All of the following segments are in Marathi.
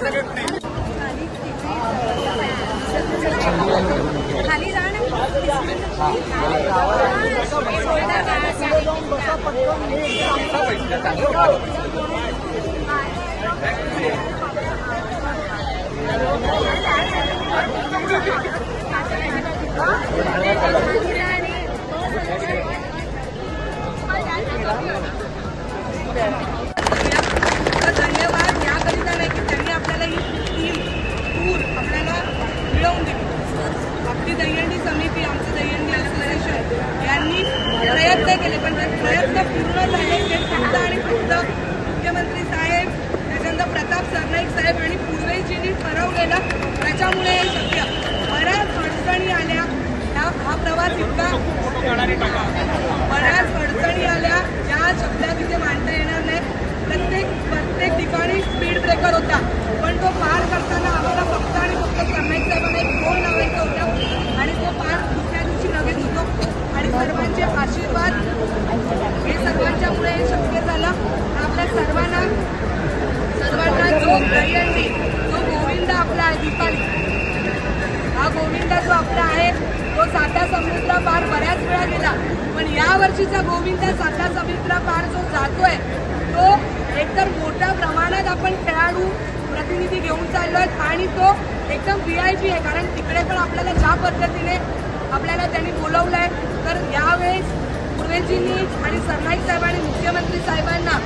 सगळे पुढे? खाली जा तर धन्यवाद याकरिता नाही की त्यांनी आपल्याला ही टीम टूर आपल्याला मिळवून दिली आपली दहीहंडी समिती आमचं दहीहंडी असोसिएशन यांनी प्रयत्न केले पण ते प्रयत्न पूर्ण झाले ते फक्त आणि फक्त मुख्यमंत्री साहेब त्याच्यानंतर प्रताप सरनाईक साहेब आणि पूर्वेजींनी ठरवलेलं त्याच्यामुळे हे शक्य बऱ्याच अडचणी आल्या ह्या इतका बऱ्याच अडचणी आल्या. ज्या शब्दात तिथे मांडता येणार नाही प्रत्येक प्रत्येक ठिकाणी स्पीड ब्रेकर होता पण तो पार करताना आम्हाला फक्त आणि फक्त सरनाईक साहेबांना एक फोन लावायचा होता आणि तो पार दुसऱ्या दिवशी लगेच होतो. आणि सर्वांचे आशीर्वाद हे सर्वांच्यामुळे हे शक्य झालं. आपल्या सर्वांना सर्वांना जो दहीहंडी जो गोविंद आपला आहे दीपाली हा गोविंदा जो आपला आहे साता समुद्र पार बऱ्याच वेळा गेला. पण या वर्षीचा गोविंदा साता समुद्र पार जो जातोय तो एकतर मोठ्या प्रमाणात आपण खेळाडू प्रतिनिधी घेऊन चाललो आहेत आणि तो एकदम व्ही आय पी आहे. कारण तिकडे पण आपल्याला ज्या पद्धतीने आपल्याला त्यांनी बोलवलं आहे तर यावेळेस पूर्वेजींनी आणि सरनाईक साहेबांनी मुख्यमंत्री साहेबांना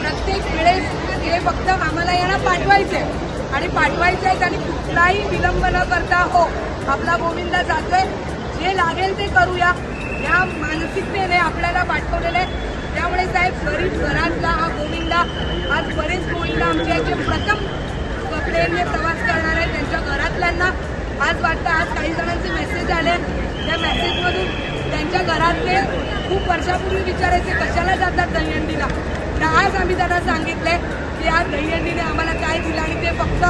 प्रत्येक वेळेस हे फक्त आम्हाला यांना पाठवायचे आणि पाठवायचे आहेत आणि कुठलाही विलंब न करता हो आपला गोविंदा जातोय. जे लागेल ते करूया. या मानसिकतेने आपल्याला पाठवलेलं आहे. त्यामुळे साहेब गरीब घरातला हा गोविंदा आज बरेच गोविंदा आमच्या जे प्रथम ट्रेनने प्रवास करणार आहे त्यांच्या घरातल्यांना आज वाटतं आज काही जणांचे मेसेज आले. त्या मेसेजमधून त्यांच्या घरातले खूप वर्षापूर्वी विचारायचे कशाला जातात दहीहंडीला. तर आज आम्ही त्यांना सांगितले की आज दहीहंडीने आम्हाला काय दिलं आणि ते फक्त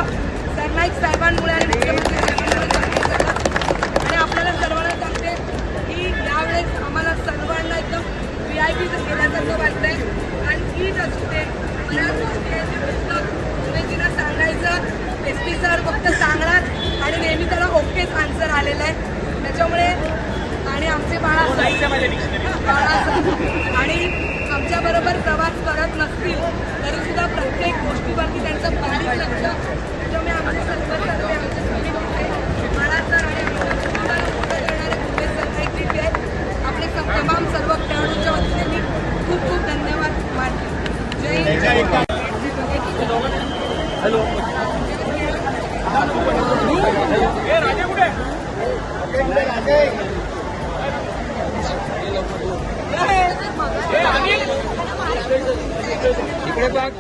इकडे बघ.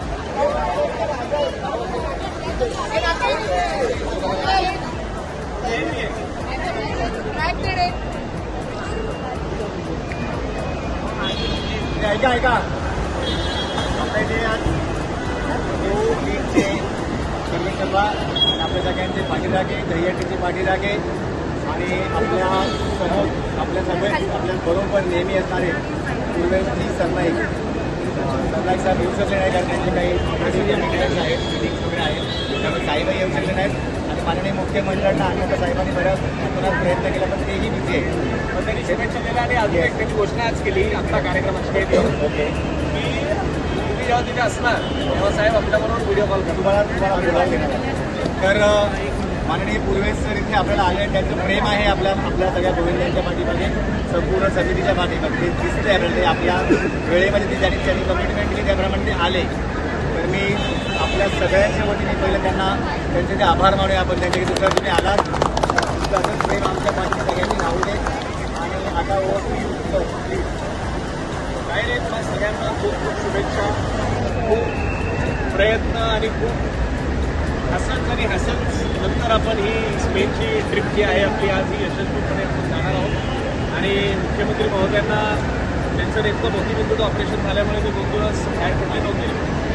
ऐका ऐका आपल्या इथे आज जो लीगचे सर्वे सर्व आपल्या सगळ्यांचे पाठीराखे दहीहंडीचे पाठीराखे आणि आपल्या आपल्या सगळे आपल्या बरोबर नेहमी असणारे पूर्वेची सरनाईक. सरनाईक साहेब येऊ शकले नाही कारण त्यांचे काही मिटिंग्स आहेत मिटिंग्स वगैरे आहेत. त्यामुळे साहेबही येऊ शकले नाहीत. आणि माननीय मुख्यमंत्र्यांना आणि साहेबांनी बऱ्याच पुन्हा प्रयत्न केला पण तेही बिझी आहे. पण त्यांनी सिमेंट केलेलं आणि अजून एक त्यांनी घोषणा आज केली. आत्ता कार्यक्रमाची काही ओके. की तुम्ही जेव्हा तिथे असणार तेव्हा साहेब आपल्याबरोबर व्हिडिओ कॉल करतो तुम्हाला तुम्हाला. तर माननीय पूर्वेश सर इथे आपल्याला आले त्यांचं प्रेम आहे आपल्या आपल्या सगळ्या गोविंदांच्या पाठीमागे. संपूर्ण समितीच्या पाठीमागे. ते दिसतंय आपल्याला ते आपल्या वेळेमध्ये ते ज्यांनी त्यांनी कमिटमेंट केली त्याप्रमाणे ते आले. तर मी आपल्या सगळ्यांच्या वतीने पहिले त्यांना त्यांचे ते आभार मानूया आपण त्यांच्या दुसऱ्या तुम्ही आलात. तुमचं असंच प्रेम आमच्या पाठी सगळ्यांनी राहू दे. आणि आता ओवर प्लीज काय रे तुम्हाला सगळ्यांना खूप खूप शुभेच्छा. खूप प्रयत्न आणि खूप हसत आणि हसत. नंतर आपण ही स्पेनची ट्रिप जी आहे आपली आज ही यशस्वीपणे आपण जाणार आहोत. आणि मुख्यमंत्री महोदयांना त्यांचं नेमकं मोतीबिंदूचं ऑपरेशन झाल्यामुळे ते दोन दिवस बाहेर पडले नव्हते.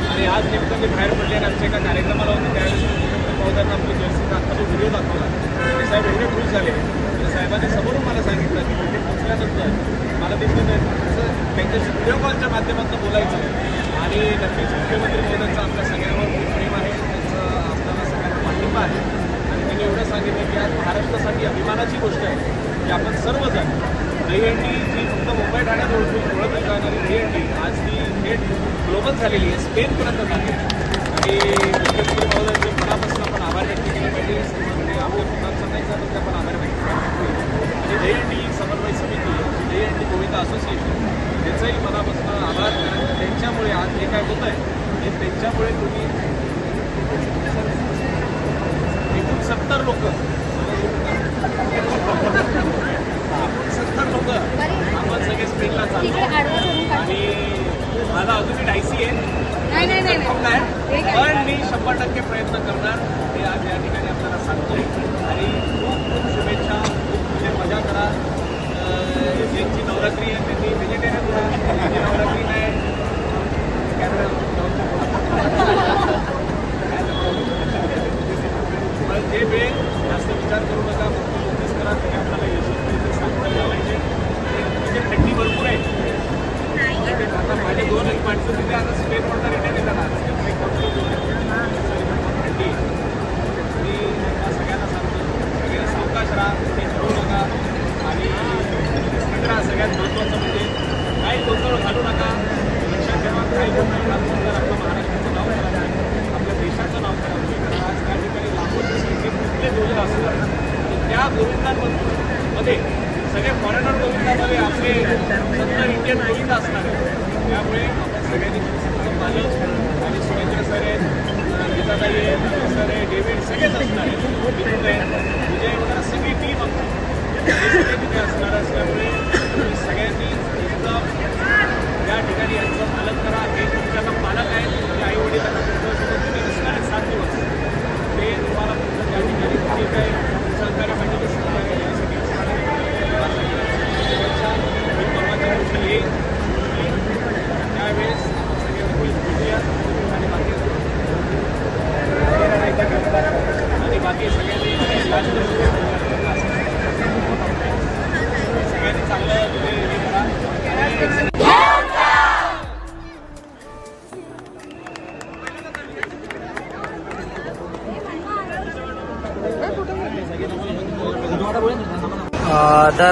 आणि आज नेमकं ते बाहेर पडले आणि आमच्या एका कार्यक्रमाला होते. त्यावेळेस मुख्यमंत्री महोदयांना आपली जर्सी दाखवा व्हिडिओ दाखवला. आणि साहेब एवढे खुश झाले. तर साहेबांनी समोरून मला सांगितलं की म्हणजे पोचल्यानंतर मला तिथे त्यांच्याशी व्हिडिओ कॉलच्या माध्यमातून बोलायचं. आहे. आणि नक्कीच मुख्यमंत्री महोदयांचा आपल्या सगळ्यांवर खूप प्रेम आहे त्यांचं आपल्याला सगळ्यांना पाठिंबा आहे. आणि मी एवढं सांगितलं की आज महाराष्ट्रासाठी अभिमानाची गोष्ट आहे की आपण सर्वजण दहीहंडी जी फक्त मुंबई ठाण्यात ओळखून ओळखली जाणारी दहीहंडी आज ती थेट ग्लोबल झालेली आहे स्पेनपर्यंत झाली आणि मुख्यमंत्री महोदयांचे मनापासून आपण आभार व्यक्त केले पाहिजे. म्हणजे आपल्या मुलांचं नाही झालं ते आपण आभार व्यक्त केले पाहिजे. आणि दहीहंडी समन्वय समिती दहीहंडी गोविंदा असोसिएशन. त्याचाही मनापासून आभार कारण त्यांच्यामुळे आज जे काय होत आहे हे त्यांच्यामुळे तुम्ही सत्तर लोक. सत्तर लोक. आपण सगळे स्पेनला चाललो. आणि माझा अजूनही डायसी आहे. पण मी शंभर टक्के प्रयत्न करणार हे आज या ठिकाणी आपल्याला सांगतोय आणि खूप खूप शुभेच्छा खूप म्हणजे मजा करा अं, ज्यांची नवरात्री आहे त्यांनी व्हेजिटेरियन करा ज्यांची नवरात्री नाही काय तर- पण जे वेळ जास्त विचार करू नका फक्त फोकस करा ते आपल्याला यशस्वी सांगता आलं पाहिजे म्हणजे थंडी भरपूर आहे आता माझे दोन एक माणसं तिथे आता स्पेन म्हणता रिटर्न येतात आज त्यामुळे कमी थंडी आहे. मी त्या सगळ्यांना सांगतो सगळ्यांना सावकाश राहा ते ठरवू नका आणि स्थिर राहा सगळ्यात महत्त्वाचं म्हणजे काही गोंधळ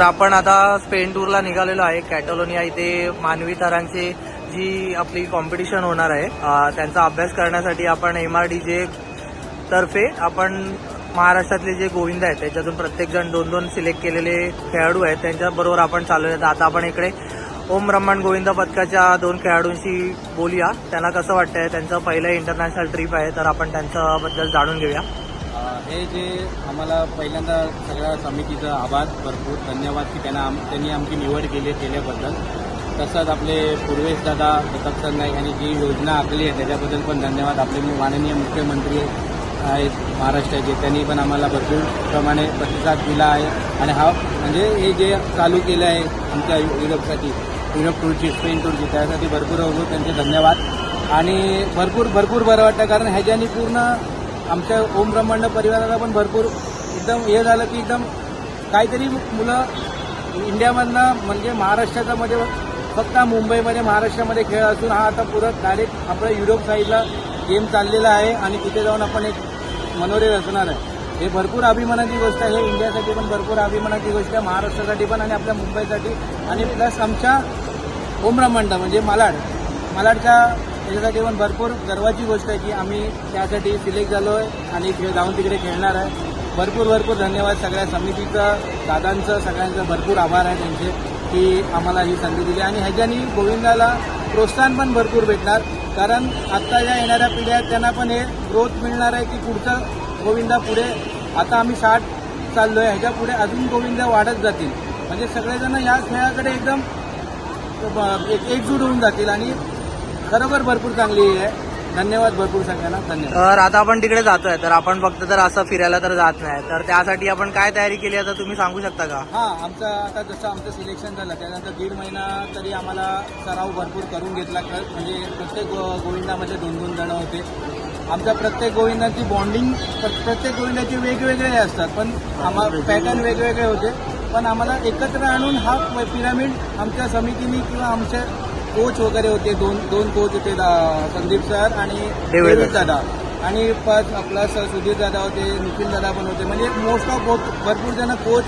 आपण आता स्पेन टूरला निघालेलो आहे. कॅटलोनिया इथे मानवी थरांची जी आपली कॉम्पिटिशन होणार आहे त्यांचा अभ्यास करण्यासाठी आपण एम आर डी जे तर्फे आपण महाराष्ट्रातले जे गोविंद आहेत त्याच्यातून प्रत्येकजण दोन दोन सिलेक्ट केलेले खेळाडू आहेत. त्यांच्याबरोबर आपण चालू आहेत आता आपण इकडे ओम ब्रह्मांड गोविंद पथकाच्या दोन खेळाडूंशी बोलूया. त्यांना कसं वाटतंय? त्यांचं पहिलं इंटरनॅशनल ट्रिप आहे तर आपण त्यांच्याबद्दल जाणून घेऊया. हे जे आम्हाला पहिल्यांदा सगळ्या समितीचा आभार भरपूर धन्यवाद की त्यांना आम त्यांनी आमची निवड केली केल्याबद्दल. तसंच आपले पूर्वेश दादा दत्तक सर नाईक यांनी जी योजना आखली आहे त्याच्याबद्दल पण धन्यवाद. आपले माननीय मुख्यमंत्री आहेत महाराष्ट्राचे त्यांनी पण आम्हाला भरपूर प्रमाणे प्रतिसाद दिला आहे. आणि हा म्हणजे हे जे चालू केलं आहे आमच्या युरोपसाठी युरोप टूरची स्पेन टूरची त्यासाठी भरपूर भरपूर त्यांचे धन्यवाद. आणि भरपूर भरपूर बरं वाटतं कारण ह्याच्यानी पूर्ण आमच्या ओम ब्रह्मांड परिवाराला पण भरपूर एकदम हे झालं की एकदम काहीतरी मुलं इंडियामधनं म्हणजे महाराष्ट्राचा मध्ये फक्त मुंबईमध्ये महाराष्ट्रामध्ये खेळ असून हा आता पुरत डायरेक्ट आपल्या युरोप साईडला गेम चाललेला आहे आणि तिथे जाऊन आपण एक मनोरे रचणार आहे. हे भरपूर अभिमानाची गोष्ट आहे. हे इंडियासाठी पण भरपूर अभिमानाची गोष्ट आहे. महाराष्ट्रासाठी पण आणि आपल्या मुंबईसाठी आणि प्लस आमच्या ओम ब्रह्मांड म्हणजे मालाड. मालाडच्या त्याच्यासाठी पण भरपूर गर्वाची गोष्ट आहे की आम्ही त्यासाठी सिलेक्ट झालो आहे आणि जाऊन तिकडे खेळणार आहे. भरपूर भरपूर धन्यवाद सगळ्या समितीचं दादांचं सगळ्यांचं भरपूर आभार आहे त्यांचे की आम्हाला ही संधी दिली. आणि ह्याच्यानी गोविंदाला प्रोत्साहन पण भरपूर भेटणार. कारण आत्ता ज्या येणाऱ्या पिढ्या आहेत त्यांना पण हे ग्रोथ मिळणार आहे की पुढचं गोविंदा पुढे आता आम्ही साठ चाललो आहे ह्याच्या पुढे अजून गोविंदा वाढत जातील. म्हणजे सगळेजण या खेळाकडे एकदम एक एकजूट होऊन जातील आणि खरोखर भरपूर चांगली आहे. धन्यवाद भरपूर सगळ्यांना. धन्यवाद. तर आता आपण तिकडे जातोय. तर आपण फक्त तर असं फिरायला तर जात नाही. तर त्यासाठी आपण काय तयारी केली आहे तर तुम्ही सांगू शकता का? हां आमचं आता जसं आमचं सिलेक्शन झालं त्यानंतर दीड महिना तरी आम्हाला सराव भरपूर करून घेतला. क- म्हणजे प्रत्येक गो- गोविंदामध्ये दोन दोन जणं होते. आमच्या प्रत्येक गोविंदाची बॉन्डिंग प्रत्येक गोविंदाचे वेगवेगळे असतात. पण आम्हा पॅटर्न वेगवेगळे होते. पण आम्हाला एकत्र आणून हा पिरामिड आमच्या समितीने किंवा आमचे कोच वगैरे होते दोन दोन कोच होते दा- संदीप सर आणि डेव्हिड दादा. आणि प्लस सर सुधीर दादा होते निखिल दादा पण होते. म्हणजे मोस्ट ऑफ भरपूर जण कोच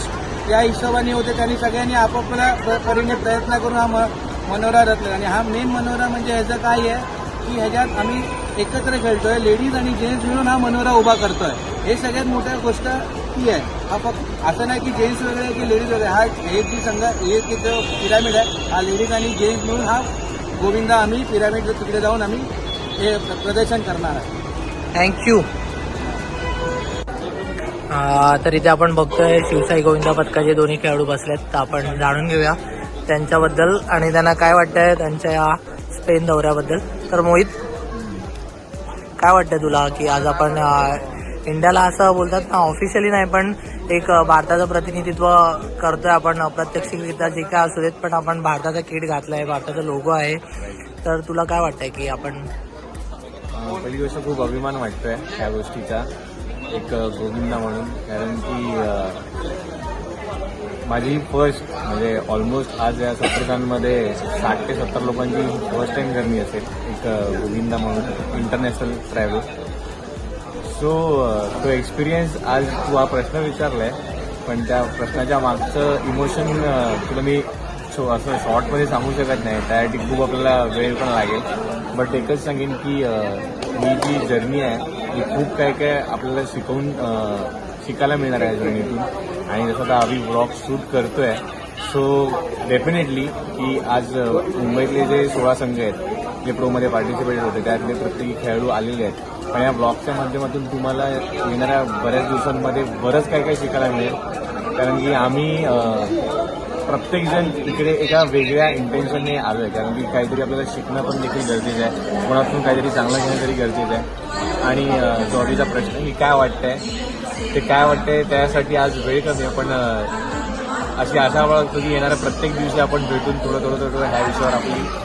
या हिशोबाने होते. त्यांनी सगळ्यांनी आपापल्या प- परीने प्रयत्न करून हा मनोरा रचला. आणि हा मेन मनोरा म्हणजे ह्याचं काय आहे की ह्याच्यात आम्ही एकत्र खेळतोय. लेडीज आणि जेंट्स मिळून हा मनोरा उभा करतोय. हे सगळ्यात मोठ्या गोष्ट व्यक्ती आहे. हा फक्त असं नाही की जेंट्स वगैरे की लेडीज वगैरे. हा एक जी संघ एक इथं पिरामिड आहे. हा लेडीज आणि जेंट्स मिळून हा गोविंदा आम्ही पिरामिड तिकडे जाऊन आम्ही हे प्रदर्शन करणार आहे. थँक्यू तर इथे आपण बघतोय शिवसाई गोविंदा पथकाचे दोन्ही खेळाडू बसलेत तर आपण जाणून घेऊया त्यांच्याबद्दल आणि त्यांना काय वाटतंय त्यांच्या या स्पेन दौऱ्याबद्दल. तर मोहित काय वाटतंय तुला की आज आपण इंडियाला असं बोलतात ना ऑफिशियली नाही पण एक भारताचं प्रतिनिधित्व करतोय आपण अप्रत्यक्षरित्या जे काय असू देत पण आपण भारताचा किट घातलाय भारताचा लोगो आहे. तर तुला काय वाटतंय की आपण पहिली गोष्ट खूप अभिमान वाटतोय ह्या गोष्टीचा. एक गोविंदा म्हणून. कारण की माझी फर्स्ट म्हणजे ऑलमोस्ट आज या सत्रकांमध्ये साठ ते सत्तर लोकांची फर्स्ट टाइम जर्नी असेल. एक गोविंदा म्हणून. इंटरनॅशनल ट्रॅव्हल सो तो एक्सपिरियन्स आज तू हा प्रश्न विचारलाय पण त्या प्रश्नाच्या मागचं इमोशन तुला मी शो असं शॉर्टमध्ये सांगू शकत नाही. त्यासाठी खूप आपल्याला वेळ पण लागेल. बट एकच सांगेन की ही जी जर्नी आहे ही खूप काय काय आपल्याला शिकवून शिकायला मिळणार आहे जर्नीतून आणि जसं आता आम्ही ब्लॉग शूट करतोय सो डेफिनेटली की आज मुंबईतले जे सोळा संघ आहेत जे प्रोमध्ये पार्टिसिपेट होते त्यातले प्रत्येकी खेळाडू आलेले आहेत. पण या ब्लॉगच्या माध्यमातून तुम्हाला येणाऱ्या बऱ्याच दिवसांमध्ये बरंच काही काही शिकायला मिळेल. कारण की आम्ही प्रत्येकजण इकडे एका वेगळ्या इंटेन्शनने आलो आहे कारण की काहीतरी आपल्याला शिकणं पण देखील गरजेचं आहे. कोणातून काहीतरी चांगलं घेणं तरी गरजेचं आहे. आणि जॉबीचा प्रश्न की काय वाटतंय? ते काय वाटतंय त्यासाठी आज वेळ कमी आहे. पण अशी आशा बाळगतो की येणाऱ्या प्रत्येक दिवशी आपण भेटून थोडं थोडं थोडं ह्या विषयावर आपली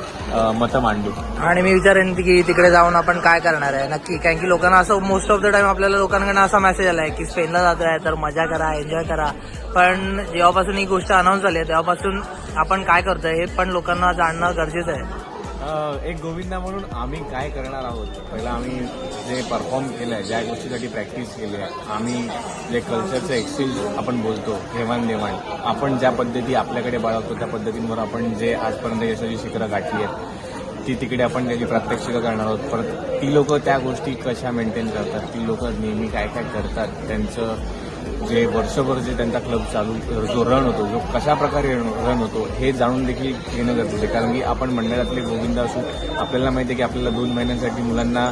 मतं मांडू आणि मी विचारेन की तिकडे जाऊन आपण काय करणार आहे. नक्की कारण की लोकांना असं मोस्ट ऑफ द टाइम आपल्याला लोकांकडनं असा मेसेज आलाय की स्पेनला जातोय तर मजा करा एन्जॉय करा. पण जेव्हापासून ही गोष्ट अनाऊन्स झाली आहे तेव्हापासून आपण काय करतोय हे पण लोकांना जाणणं गरजेचं आहे. एक गोविंदा म्हणून आम्ही काय करणार आहोत? पहिला आम्ही जे परफॉर्म केलं आहे ज्या गोष्टीसाठी प्रॅक्टिस केली आहे आम्ही जे कल्चरचं एक्सचेंज आपण बोलतो देवाणदेवाण आपण ज्या पद्धती आपल्याकडे बाळगतो त्या पद्धतींवर आपण जे आजपर्यंत यशाची शिखरं गाठली आहेत ती तिकडे आपण त्याची प्रात्यक्षिकं करणार आहोत. परत ती लोकं त्या गोष्टी कशा मेंटेन करतात ती लोकं नेहमी काय काय करतात त्यांचं जे वर्षभर जे त्यांचा क्लब चालू जो रन होतो जो कशा प्रकारे रन होतो हे जाणून देखील घेणं गरजेचं आहे. कारण की आपण मंडळातले गोविंद असू आपल्याला माहिती आहे की आपल्याला दोन महिन्यांसाठी मुलांना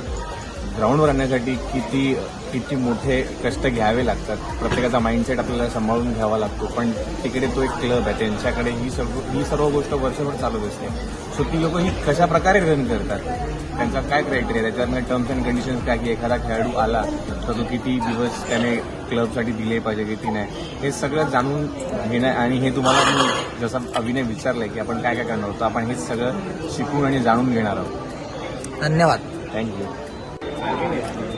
ग्राउंडवर आणण्यासाठी किती किती मोठे कष्ट घ्यावे लागतात? प्रत्येकाचा माइंडसेट आपल्याला सांभाळून घ्यावा लागतो. पण तिकडे तो एक क्लब आहे. त्यांच्याकडे ही सर्व ही सर्व गोष्ट वर्षभर चालत असते. सो ती लोक ही कशा प्रकारे रन करतात? त्यांचा काय क्रायटेरिया त्याच्यामध्ये टर्म्स अँड कंडिशन्स काय? की एखादा खेळाडू आला तर तो किती दिवस त्याने क्लबसाठी दिले पाहिजे किती नाही? हे सगळं जाणून घेणं आणि हे तुम्हाला मी जसं अभिनय विचारलंय की आपण काय काय करणार तर आपण हे सगळं शिकून आणि जाणून घेणार आहोत. धन्यवाद. थँक्यू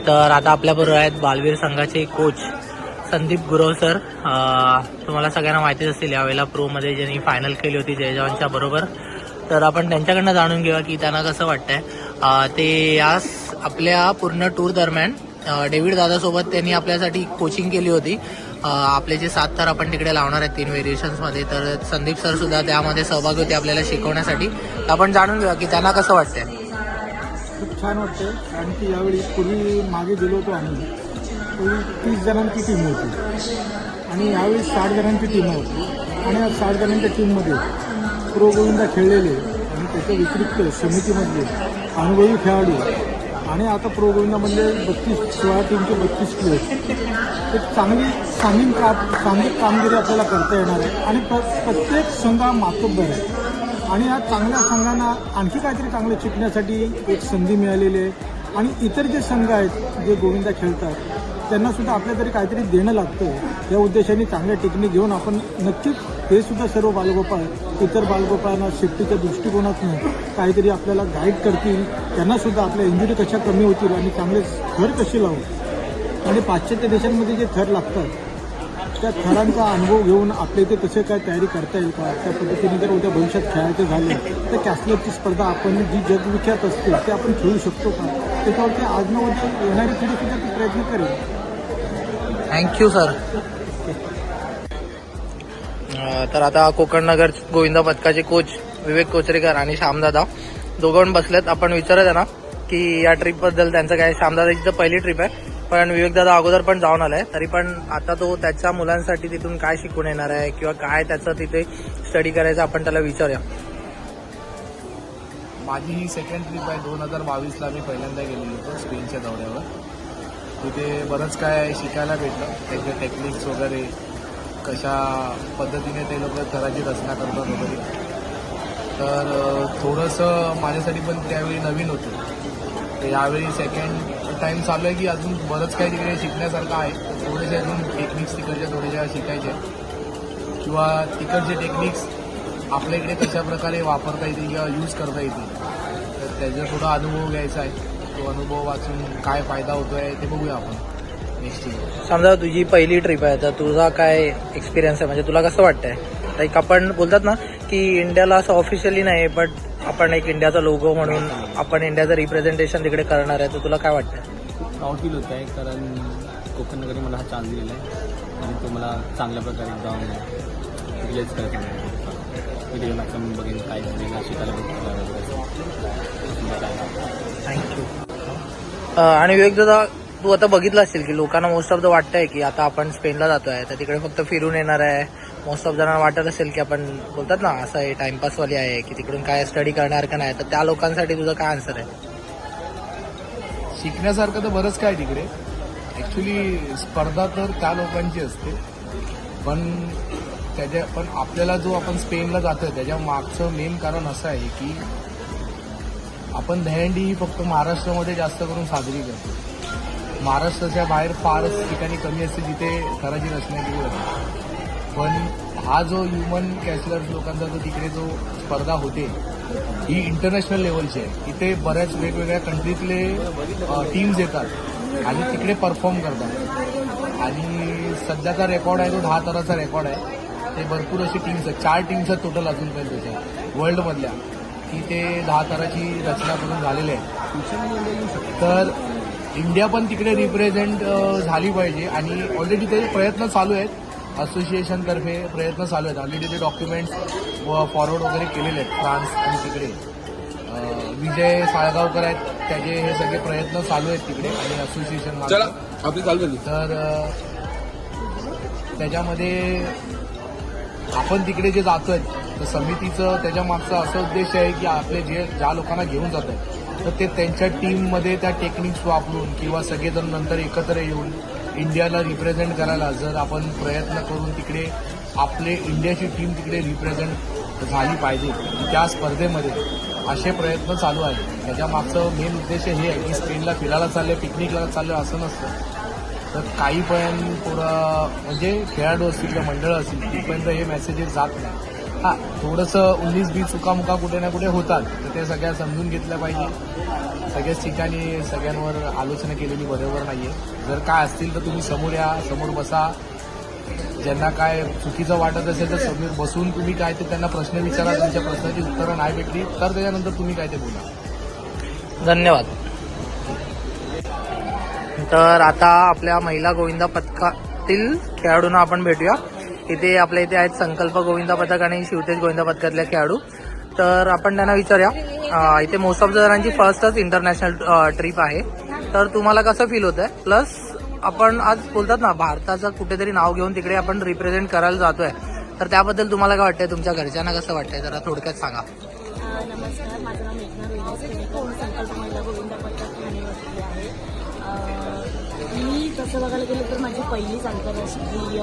तर आता आपल्याबरोबर आहेत बालवीर संघाचे कोच संदीप गुरव सर तुम्हाला सगळ्यांना माहितीच असतील यावेळेला प्रोमध्ये ज्यांनी फायनल केली होती जयजवानच्या बरोबर. तर आपण त्यांच्याकडनं जाणून घेऊया की त्यांना कसं वाटतंय. ते या आपल्या पूर्ण टूर दरम्यान डेव्हिड दादासोबत त्यांनी आपल्यासाठी कोचिंग केली होती. आपले जे सात थर आपण तिकडे लावणार आहेत तीन व्हेरिएशन्समध्ये तर संदीप सर सुद्धा त्यामध्ये सहभागी होते आपल्याला शिकवण्यासाठी. आपण जाणून घेऊया की त्यांना कसं वाटतंय. छान वाटतं कारण की यावेळी पूर्वी मागे गेलो होतो आम्ही. पूर्वी तीस जणांची टीम होती. आणि यावेळी साठ जणांची टीम होती. आणि या साठ जणांच्या टीममध्ये प्रो गोविंदा खेळलेले. आणि त्याच्या व्यतिरिक्त समितीमधले अनुभवी खेळाडू. आणि आता प्रो गोविंदामधले बत्तीस सोळा टीमचे बत्तीस प्लेयर एक चांगली चांगली का चांगली कामगिरी आपल्याला करता येणार आहे. आणि प्र प्रत्येक संघ हा मातब्बर आहे. आणि या चांगल्या संघांना आणखी काहीतरी चांगलं शिकण्यासाठी एक संधी मिळालेली आहे. आणि इतर जे संघ आहेत जे गोविंदा खेळतात त्यांना सुद्धा आपल्या तरी काहीतरी देणं लागतं या उद्देशाने चांगल्या टेक्निक घेऊन आपण नक्कीच हे सुद्धा सर्व बालगोपाळ इतर बालगोपाळांना सेफ्टीच्या दृष्टिकोनातून काहीतरी आपल्याला गाईड करतील. त्यांना सुद्धा आपल्या इंजुरी कशा कमी होतील आणि चांगले थर कसे लावू? आणि पाश्चात्य देशांमध्ये जे थर लागतात त्या खेळांचा अनुभव घेऊन आपल्या इथे कसे काय तयारी करता येईल का त्या पद्धतीने जर उद्या भविष्यात खेळायचं झालं तर कॅसलेटची स्पर्धा आपण जी जगविख्यात असते ते आपण खेळू शकतो का? त्याच्यावरती आज न उद्या येणारी पिढी सुद्धा ती प्रयत्न करेल. थँक्यू सर तर आता कोकण नगर गोविंदा पथकाचे कोच विवेक कोचरेकर आणि श्यामदादा दोघं बसलेत. आपण विचारत आहे ना की या ट्रिपबद्दल त्यांचं काय? श्यामदादाची तर पहिली ट्रिप आहे. पण विवेकदादा अगोदर पण जाऊन आलाय. तरी पण आता तो त्याच्या मुलांसाठी तिथून काय शिकून येणार आहे किंवा काय त्याचं तिथे स्टडी करायचं आपण त्याला विचारूया. माझी ही सेकंड ट्रिप आहे. दोन हजार बावीसला मी पहिल्यांदा गेलेलो होतो स्पेनच्या दौऱ्यावर. तिथे बरंच काय शिकायला भेटलं. त्यांचे टेक्निक्स वगैरे कशा पद्धतीने ते लोक थराची रचना करतात वगैरे. तर थोडंसं माझ्यासाठी पण त्यावेळी नवीन होतं. तर यावेळी सेकंड टाईम चालू आहे की अजून बरंच काही तिकडे शिकण्यासारखं आहे. थोडेसे अजून टेक्निक्स तिकडच्या थोड्याशा शिकायच्या किंवा तिकडचे टेक्निक्स आपल्या इकडे कशा प्रकारे वापरता येतील किंवा यूज करता येतील. तर त्याचा थोडा अनुभव घ्यायचा आहे. तो अनुभव वाचून काय फायदा होतो आहे ते बघूया आपण. नेक्स्ट इयर समजा तुझी पहिली ट्रिप आहे तर तुझा काय एक्सपिरियन्स आहे? म्हणजे तुला कसं वाटतंय? लाईक आपण बोलतात ना की इंडियाला असं ऑफिशियली नाही बट आपण एक इंडियाचा लोगो म्हणून आपण इंडियाचं रिप्रेझेंटेशन तिकडे करणार आहे. तर तुला काय वाटतंय खूप प्राऊड फील होत आहे कारण कोकण नगरी मला हा चान्स दिलेला आहे. आणि तो मला चांगल्या प्रकारे जाऊन रिलेज करायचा व्हिडिओ आपण बघेन काय वेगळं शिकायला भेटतं थँक्यू आणि विवेक दादा तू आता बघितलं असेल की लोकांना मोस्ट ऑफ द वाटतंय की आता आपण स्पेनला जातोय. तर तिकडे फक्त फिरून येणार आहे. मोस्ट ऑफ जणांना वाटत असेल की आपण बोलतात ना असं आहे टाइमपासवाली आहे की तिकडून काय स्टडी करणार का नाही तर त्या लोकांसाठी तुझं काय आन्सर आहे? शिकण्यासारखं तर बरंच काय तिकडे. ॲक्च्युली स्पर्धा तर त्या लोकांची असते. पण त्याच्या पण आपल्याला जो आपण स्पेनला जातोय त्याच्या मागचं मेन कारण असं आहे की आपण दहंडी ही फक्त महाराष्ट्रामध्ये जास्त करून साजरी करतो. महाराष्ट्राच्या बाहेर फारच ठिकाणी कमी असते जिथे घराची रचना केली जाते. पण हा जो ह्युमन कॅसलर्स लोकांचा जो तिकडे जो स्पर्धा होते ही इंटरनॅशनल लेवलची आहे. इथे बऱ्याच वेगवेगळ्या कंट्रीतले टीम्स येतात आणि तिकडे परफॉर्म करतात. आणि सध्याचा रेकॉर्ड आहे तो दहा तराचा रेकॉर्ड आहे. ते भरपूर अशी टीम्स आहेत. चार टीम्स आहेत टोटल अजूनपर्यंत त्याच्या. वर्ल्डमधल्या की ते दहा तराची रचना करून झालेली आहे तर इंडिया पण तिकडे रिप्रेझेंट झाली पाहिजे. आणि ऑलरेडी ते प्रयत्न चालू आहेत. असोसिएशनतर्फे प्रयत्न चालू आहेत. ऑलरेडी ते डॉक्युमेंट्स फॉरवर्ड वगैरे केलेले आहेत फ्रान्स आणि तिकडे. विजय साळगावकर आहेत त्याचे हे सगळे प्रयत्न चालू आहेत तिकडे आणि असोसिएशन आपली चालू झाली. तर त्याच्यामध्ये आपण तिकडे जे जातोय तर समितीचं त्याच्या मागचा असा उद्देश आहे की आपले जे ज्या लोकांना घेऊन जात आहेत तर ते त्यांच्या टीममध्ये त्या टेक्निक्स वापरून किंवा सगळेजण नंतर एकत्र येऊन इंडियाला रिप्रेझेंट करायला जर आपण प्रयत्न करून तिकडे आपले इंडियाची टीम तिकडे रिप्रेझेंट झाली पाहिजे त्या स्पर्धेमध्ये असे प्रयत्न चालू आहेत. त्याच्या मागचं मेन उद्देश हे आहे की स्पेनला फिरायला चाललं पिकनिकला चाललं असं नसतं. तर काही पण पुढं म्हणजे खेळाडू असतील किंवा मंडळ असतील तिथपर्यंत हे मेसेजेस जात नाही हां थोडंसं उन्नीस बी चुकामुका कुठे ना कुठे होतात. तर ते सगळ्या समजून घेतल्या पाहिजे. सगळ्याच ठिकाणी सगळ्यांवर आलोचना केलेली बरोबर नाही आहे जर काय असतील तर तुम्ही समोर या समोर बसा. ज्यांना काय चुकीचं वाटत असेल तर समोर बसून तुम्ही काय ते त्यांना प्रश्न विचारा तुमच्या प्रश्नाची उत्तरं नाही भेटली तर त्याच्यानंतर तुम्ही काय ते बोला. धन्यवाद. तर आता आपल्या महिला गोविंदा पथकातील खेळाडूंना आपण भेटूया. इथे आपल्या इथे आहेत संकल्प गोविंदा पथक आणि शिवतेज गोविंदा पथकातल्या खेळाडू. तर आपण त्यांना विचारूया. इथे मोस्ट ऑफ जणांची फर्स्टच इंटरनॅशनल ट्रिप आहे. तर तुम्हाला कसं फील होत आहे प्लस आपण आज बोलतात ना भारताचं कुठेतरी नाव घेऊन तिकडे आपण रिप्रेझेंट करायला जातोय. तर त्याबद्दल तुम्हाला काय वाटतंय तुमच्या घरच्यांना कसं वाटतंय? जरा थोडक्यात सांगा. नमस्कार माझं नाव मेघना संकल्प महिला तसं बघायला गेलं तर माझी पहिलीच आंतरराष्ट्रीय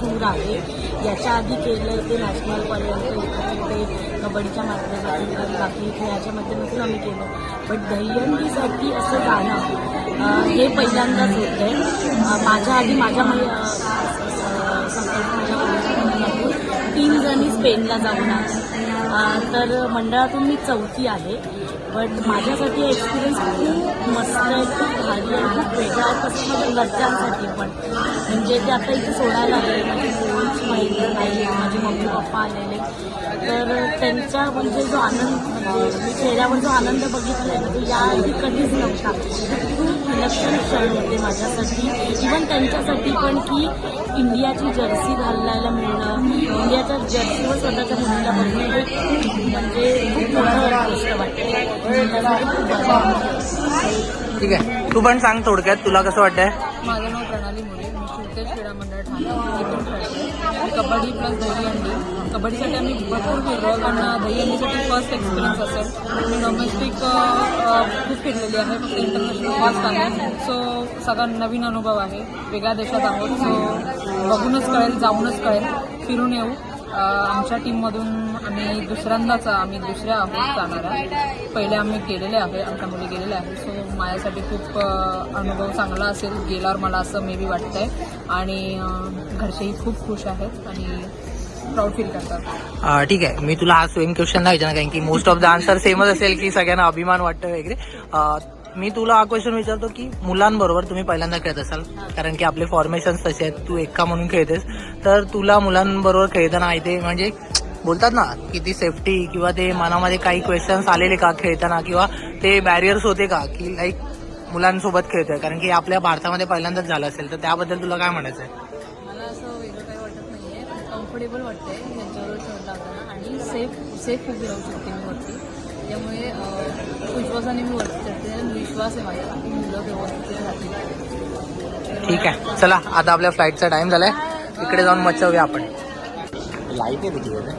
टूर आहे. याच्या आधी केलं ते नॅशनलपर्यंत इकडे ते कबड्डीच्या माध्यमातून बाकी खेळाच्या माध्यमातून आम्ही केलं. बट दहीहंडीसाठी असं जाणं हे पहिल्यांदाच होतं आहे माझ्या आधी माझ्या संकल्प माझ्या तीन जणी स्पेनला जाऊन आल्या तर मंडळातून मी चौथी आहे. बट माझ्यासाठी एक्सपिरियन्स खूप मस्त आहे खूप भारी आहे खूप वेगळा आहे तसं माझ्या घरच्यांसाठी पण. म्हणजे ते आता इथे सोडायला आले माझी कोच माहिती नाही माझे मम्मी पप्पा आलेले. तर त्यांचा म्हणजे जो आनंद म्हणजे चेहऱ्यावर जो आनंद बघितला आहे ना तो याआधी कधीच नव्हता. खूप विलक्षण क्षण होते माझ्यासाठी. इवन त्यांच्यासाठी पण की इंडियाची जर्सी घालायला मिळणं इंडियाच्या जर्सीवर स्वतःच्या मुलीला बघणं हे खूप म्हणजे खूप मोठं गोष्ट वाटते. ठीक आहे. तू पण सांग थोडक्यात तुला कसं वाटतंय? माझं नाव प्रणाली मोरे. मी शिवतेज क्रीडा मंडळ ठाणे. कबड्डी प्लस दहीहंडी कबड्डीसाठी आम्ही भरपूर फिरलो कारण दही अंडीसाठी फर्स्ट एक्सपिरियन्स असेल. मी डोमेस्टिक खूप फिरलेली आहे. फक्त इंटरनॅशनल फर्स्ट आहे. सो सगळा नवीन अनुभव आहे. वेगळ्या देशात आहोत. सो बघूनच कळेल जाऊनच कळेल. फिरून येऊ. आमच्या टीममधून आम्ही दुसऱ्यांदाच आम्ही दुसऱ्या आहोत आहे पहिले आम्ही गेलेले आहे आमच्या मुली गेलेले आहे सो माझ्यासाठी खूप अनुभव चांगला असेल गेल्यावर मला असं मे बी वाटतं आहे आणि घरचेही खूप खुश आहेत आणि प्राऊड फील करतात. ठीक आहे. मी तुला हा सेम क्वेश्चन नाही विचारणार कारण की मोस्ट ऑफ द आन्सर सेमच असेल की सगळ्यांना अभिमान वाटतं वगैरे. मी तुला हा क्वेश्चन विचारतो की मुलांबरोबर तुम्ही पहिल्यांदा खेळत असाल? कारण की आपले फॉर्मेशन तसे आहेत तू एका म्हणून खेळतेस. तर तुला मुलांबरोबर खेळताना इथे म्हणजे बोलतात ना की ती सेफ्टी किंवा ते मनामध्ये काही क्वेश्चन्स आलेले का खेळताना किंवा ते बॅरियर्स होते का? की लाईक मुलांसोबत खेळतोय कारण की आपल्या भारतामध्ये पहिल्यांदाच झालं असेल तर त्याबद्दल तुला काय म्हणायचं आहे मला असं वेगळं काही वाटत नाही आहे कम्फर्टेबल वाटते त्यांच्याबरोबर खेळताना आणि सेफ सेफ उभी राहू शकते मी वरती. त्यामुळे विश्वासाने मी वरती चढते. विश्वास आहे माझ्या की मुलं व्यवस्थित राहतील ठीक आहे. चला आता आपल्या फ्लाईटचा टाइम झालाय. इकडे जाऊन मच्छवूया आपण. लाइट आहे तिथे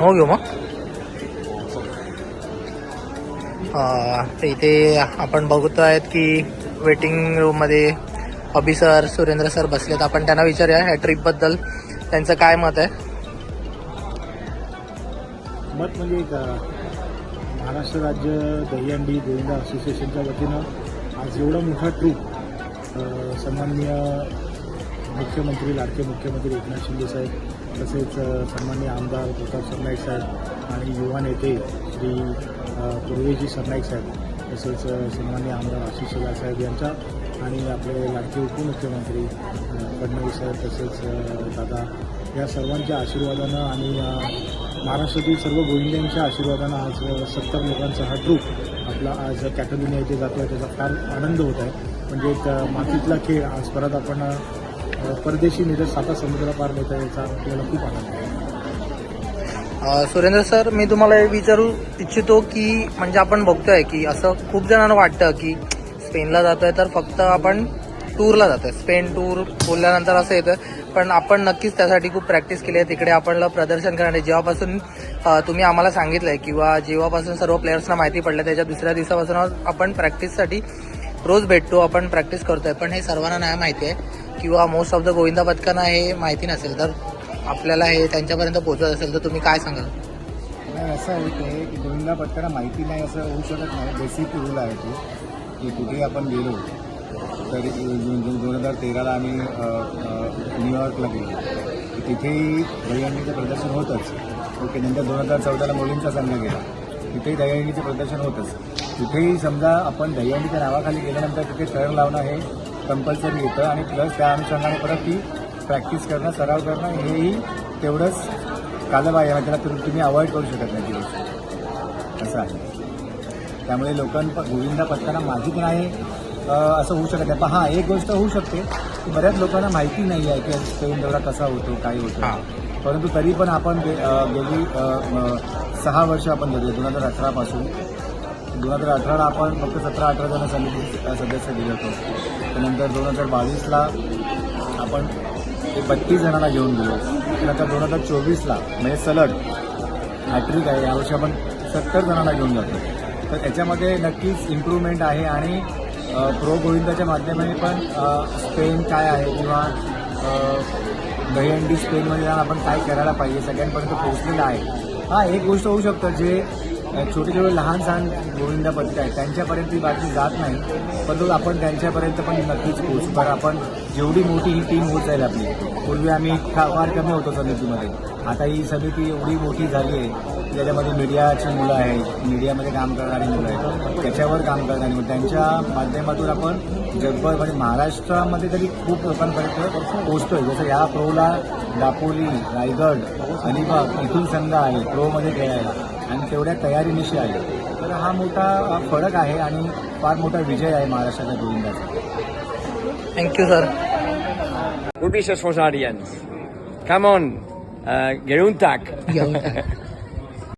हो घेऊ मग. तर इथे आपण बघतो आहेत की वेटिंग रूममध्ये अभि सर सुरेंद्र सर बसलेत. आपण त्यांना विचारूया ह्या ट्रिपबद्दल त्यांचं काय मत आहे? मत म्हणजे महाराष्ट्र राज्य दहीहंडी गोविंदा असोसिएशनच्या वतीनं आज एवढा मोठा ट्रूप सन्माननीय मुख्यमंत्री लाडके मुख्यमंत्री एकनाथ शिंदे साहेब तसेच सन्मान्य सन्माननीय आमदार प्रताप सरनाईक साहेब आणि युवा नेते श्री पूर्वेजी सरनाईक साहेब तसेच अ, सन्माननीय आमदार आशिष शेलार साहेब यांच्या आणि आपले लाडके उपमुख्यमंत्री फडणवीस साहेब तसेच दादा या सर्वांच्या आशीर्वादानं आणि महाराष्ट्रातील सर्व गोविंद्यांच्या आशीर्वादानं आज सत्तर लोकांचा हा ट्रूप आपला आज कॅटलिनिया इथे जातो आहे त्याचा फार आनंद होत आहे. म्हणजे एक मातीतला खेळ आज परत आपण परदेशी निरज साता समुद्रापार नेता याचा आपल्याला खूप आनंद आहे. सुरेंद्र सर मी तुम्हाला हे विचारू इच्छितो की म्हणजे आपण बघतोय की असं खूप जणांना वाटतं की स्पेनला जातोय तर फक्त आपण टूरला जातं स्पेन टूर बोलल्यानंतर असं येतं. पण आपण नक्कीच त्यासाठी खूप प्रॅक्टिस केली आहे. तिकडे आपण प्रदर्शन करणार आहे जेव्हापासून तुम्ही आम्हाला सांगितलंय किंवा जेव्हापासून सर्व प्लेयर्सना माहिती पडलं त्याच्या दुसऱ्या दिवसापासून आपण प्रॅक्टिससाठी रोज भेटतो आपण प्रॅक्टिस करतोय. पण हे सर्वांना नाही माहिती आहे. किंवा मोस्ट ऑफ द गोविंदा पथकांना हे माहिती नसेल. तर आपल्याला हे त्यांच्यापर्यंत पोहोचत असेल तर तुम्ही काय सांगाल? नाही असं आहे ते की गोविंदा पथकाला माहिती नाही असं होऊ शकत नाही. बेसिक रूल आहे तो की कुठेही आपण गेलो तरी दोन हजार तेराला आम्ही न्यूयॉर्कला गेलो. तिथेही दहीहंडीचं प्रदर्शन होतंच. ओके नंतर दोन हजार चौदाला मुलींचा संघ गेला. तिथेही दहीहंडीचं प्रदर्शन होतंच. तिथेही समजा आपण दहीहंडीच्या नावाखाली गेल्यानंतर तिथे टर्न लावणं हे कंपल्सरी येतं आणि प्लस त्या अनुषंगाने परत ती प्रॅक्टिस करणं सराव करणं हेही तेवढंच कालबाह्य आहे. त्याला तुम्ही अवॉइड करू शकत नाही ती गोष्ट असं आहे. त्यामुळे लोकां गोविंदा पथकांना माहीत नाही असं होऊ शकत नाही. पण हां एक गोष्ट होऊ शकते की बऱ्याच लोकांना माहिती नाही आहे की स्पेन दौरा कसा होतो काय होतो. परंतु तरी पण आपण गेली सहा वर्ष आपण गेलो दोन हजार अठरापासून दोन हजार अठराला आपण फक्त सतरा अठरा जण समिती सदस्य दिले होतो. त्यानंतर दोन हजार बावीसला आपण बत्तीस जणांना घेऊन गेलो. त्यानंतर दोन हजार चोवीसला म्हणजे सलग हॅट्रिक आहे यावर्षी आपण सत्तर जणांना घेऊन जातो. तर त्याच्यामध्ये नक्कीच इम्प्रूव्हमेंट आहे आणि प्रो गोविंदाच्या माध्यमाने पण स्पेन काय आहे किंवा दहीहंडी स्पेनमध्ये जाऊन आपण काय करायला पाहिजे सगळ्यांपर्यंत पोहोचलेलं आहे. हा एक गोष्ट होऊ शकतं जे छोटे छोटे लहान सहान गोविंदा पत्ते आहेत त्यांच्यापर्यंत ही बातमी जात नाही परंतु आपण त्यांच्यापर्यंत पण नक्कीच पोहोचू कारण आपण जेवढी मोठी ही टीम होत जाईल आपली. पूर्वी आम्ही फार कमी होतो समितीमध्ये. आता ही समिती एवढी मोठी झाली आहे की त्याच्यामध्ये मीडियाची मुलं आहेत मीडियामध्ये काम करणारी मुलं आहेत त्याच्यावर काम करणारी मुलं त्यांच्या माध्यमातून आपण जगभर म्हणजे महाराष्ट्रामध्ये तरी खूप लोकांपर्यंत पोहोचतोय. जसं या प्रोला दापोली रायगड अलिबाग इथून संघ आहे प्रोमध्ये खेळायला आणि तेवढ्या तयारीनिशी आले तर हा मोठा फरक आहे आणि फार मोठा विजय आहे महाराष्ट्राच्या गोविंदाचा. Thank you sir the audience. Come on, uh, घेऊन टाक